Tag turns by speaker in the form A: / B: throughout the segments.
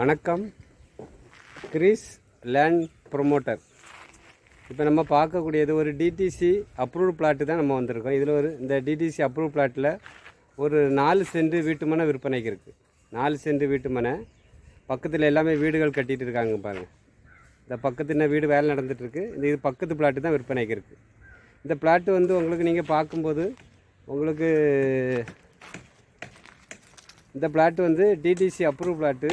A: வணக்கம். Grease land promoter. இப்போ நம்ம பார்க்கக்கூடியது ஒரு டிடிசி அப்ரூவ் பிளாட்டு தான் நம்ம வந்திருக்கோம். இதில் ஒரு இந்த டிடிசி அப்ரூவ் பிளாட்டில் ஒரு நாலு சென்ட் வீட்டு மனை விற்பனைக்கு இருக்குது நாலு சென்ட் வீட்டு மனை. பக்கத்தில் எல்லாமே வீடுகள் கட்டிகிட்டு இருக்காங்க பாருங்கள் இந்த பக்கத்து வீடு வேலை நடந்துகிட்ருக்கு இந்த இது பக்கத்து பிளாட்டு தான் விற்பனைக்கு இருக்குது இந்த பிளாட்டு வந்து உங்களுக்கு நீங்கள் பார்க்கும்போது உங்களுக்கு இந்த பிளாட்டு வந்து டிடிசி அப்ரூவ் பிளாட்டு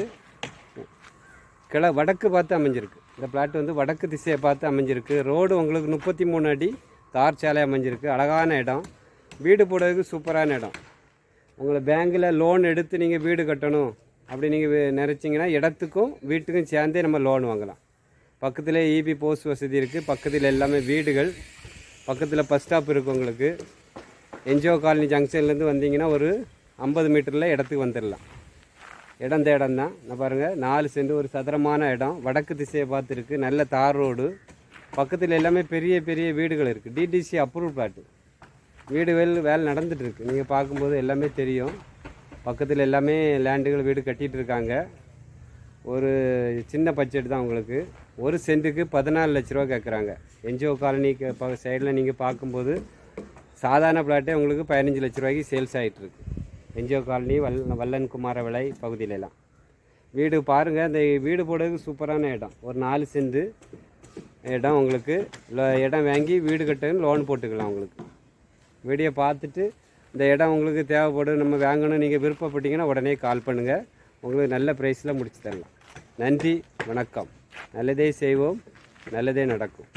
A: கிழ வடக்கு பார்த்து அமைஞ்சிருக்கு. இந்த பிளாட் வந்து வடக்கு திசையை பார்த்து அமைஞ்சிருக்கு. ரோடு உங்களுக்கு முப்பத்தி மூணு அடி தார் சாலை அமைஞ்சிருக்கு. அழகான இடம். வீடு போடுறதுக்கு சூப்பரான இடம். உங்களை பேங்கில் லோன் எடுத்து நீங்கள் வீடு கட்டணும் அப்படி நீங்கள் நினச்சிங்கன்னா இடத்துக்கும் வீட்டுக்கும் சேர்ந்தே நம்ம லோன் வாங்கலாம். பக்கத்தில் இபி போஸ்ட் வசதி இருக்குது பக்கத்தில் எல்லாமே வீடுகள். பக்கத்தில் பஸ் ஸ்டாப் இருக்குது உங்களுக்கு. என்ஜிஓ காலனி ஜங்ஷன்லேருந்து வந்தீங்கன்னா ஒரு ஐம்பது மீட்டரில் இடத்துக்கு வந்துடலாம். இடம் இந்த இடம் தான். நான் பாருங்கள் நாலு சென்ட் ஒரு சதுரமான இடம். வடக்கு திசையை பார்த்துருக்கு. நல்ல தார் ரோடு. பக்கத்தில் எல்லாமே பெரிய பெரிய வீடுகள் இருக்குது டிடிசி அப்ரூவ் பிளாட்டு வீடு வேல் வேலை நடந்துகிட்ருக்கு நீங்கள் பார்க்கும்போது எல்லாமே தெரியும். பக்கத்தில் எல்லாமே லேண்டுகள் வீடு கட்டிகிட்டு இருக்காங்க. ஒரு சின்ன பட்ஜெட் தான் உங்களுக்கு. ஒரு சென்ட்டுக்கு பதினாலு லட்ச ரூபா கேட்குறாங்க என்ஜிஓ காலனிக்கு ப சைடில் நீங்கள் பார்க்கும்போது சாதாரண பிளாட்டே உங்களுக்கு பதினஞ்சு லட்ச ரூபாய்க்கு சேல்ஸ் ஆகிட்டுருக்கு என்ஜிஓ காலனி வல் வல்லன் குமார விலை பகுதியிலலாம். வீடு பாருங்கள் இந்த வீடு போடுறதுக்கு சூப்பரான இடம். ஒரு நாலு சென்ட் இடம் உங்களுக்கு. இடம் வாங்கி வீடு கட்டுன்னு லோன் போட்டுக்கலாம் உங்களுக்கு. வீடியோ பார்த்துட்டு இந்த இடம் உங்களுக்கு தேவைப்படும் நம்ம வாங்கணும் நீங்கள் விருப்பப்பட்டீங்கன்னா உடனே கால் பண்ணுங்கள் உங்களுக்கு நல்ல ப்ரைஸில் முடிச்சு தரலாம். நன்றி வணக்கம். நல்லதே செய்வோம் நல்லதே நடக்கும்.